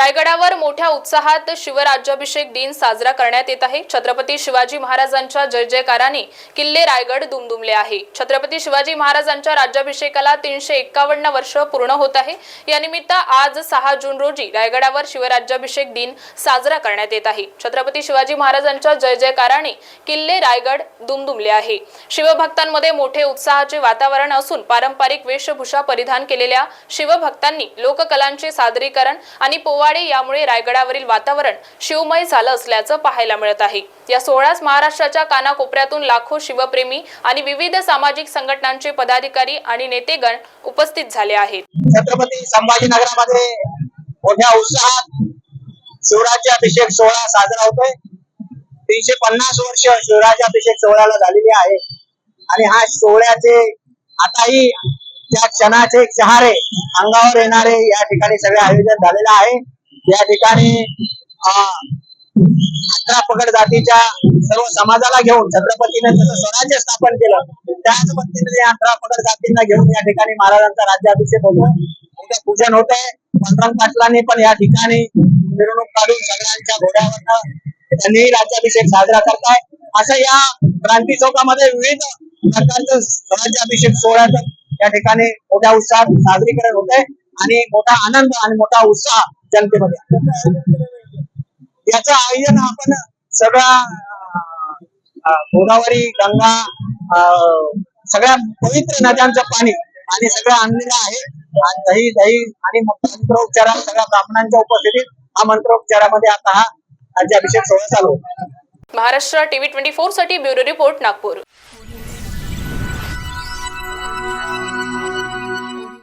रायगडावर मोठ्या उत्साहात शिवराज्याभिषेक दिन साजरा करण्यात येत आहे. छत्रपती शिवाजी महाराजांच्या जय जयकाराने किल्ले रायगड दुमदुमले आहे. छत्रपती शिवाजी महाराजांच्या राज्याभिषेकाला तीनशे एक्कावन्न वर्ष पूर्ण होत आहे. यानिमित्त आज सहा जून रोजी रायगडावर शिवराज्याभिषेक दिन साजरा करण्यात येत आहे. छत्रपती शिवाजी महाराजांच्या जय जयकाराने किल्ले रायगड दुमदुमले आहे. शिवभक्तांमध्ये मोठे उत्साहाचे वातावरण असून पारंपरिक वेशभूषा परिधान केलेल्या शिवभक्तांनी लोककलांचे सादरीकरण आणि पोवा यामुळे रायगडावरील वातावरण शिवमय झालं असल्याचं पाहायला मिळत आहे. या सोहळ्यास महाराष्ट्राच्या कानाकोपऱ्यातून लाखो शिवप्रेमी आणि विविध सामाजिक संघटनांचे पदाधिकारी आणि नेतेगण उपस्थित झाले आहेत. छत्रपती संभाजीनगरामध्ये मोठ्या उत्साहात शिवराज्याभिषेक सोहळा साजरा होतोय. तीनशे पन्नास वर्ष शिवराज्याभिषेक सोहळ्याला झालेली आहे. आणि हा सोहळ्याचे आताही त्या क्षणाचे चहारे अंगावर येणारे या ठिकाणी सगळे आयोजन झालेलं आहे. या ठिकाणी अं, अठरा पगड जातीच्या सर्व समाजाला घेऊन छत्रपतीने जसं स्वराज्य स्थापन केलं त्याच पद्धतीने अठरा पगड जातींना घेऊन या ठिकाणी महाराजांचा राज्याभिषेक होतो उद्या पूजन होत आहे पाटलांनी पण या ठिकाणी मिरवणूक काढून सगळ्यांच्या घोड्यावर त्यांनी राज्याभिषेक साजरा करताय. असं या क्रांती चौकामध्ये विविध प्रकारचं स्वराज्याभिषेक सोहळ्याचं या ठिकाणी मोठ्या उत्साहात साजरीकरण होत आहे आणि मोठा आनंद आणि मोठा उत्साह जनतेमध्ये. याचं आयोजन आपण सगळ्या गोदावरी गंगा सगळ्या पवित्र नद्यांचं पाणी आणि सगळं आणलेलं आहे आणि दही दही आणि मंत्रोपचारा सगळ्या ब्राह्मणांच्या उपस्थितीत हा मंत्रोपचारामध्ये आता हा राज्याभिषेक सोहळा चालू महाराष्ट्र टीव्ही ट्वेंटी फोरसाठी ब्युरो रिपोर्ट नागपूर.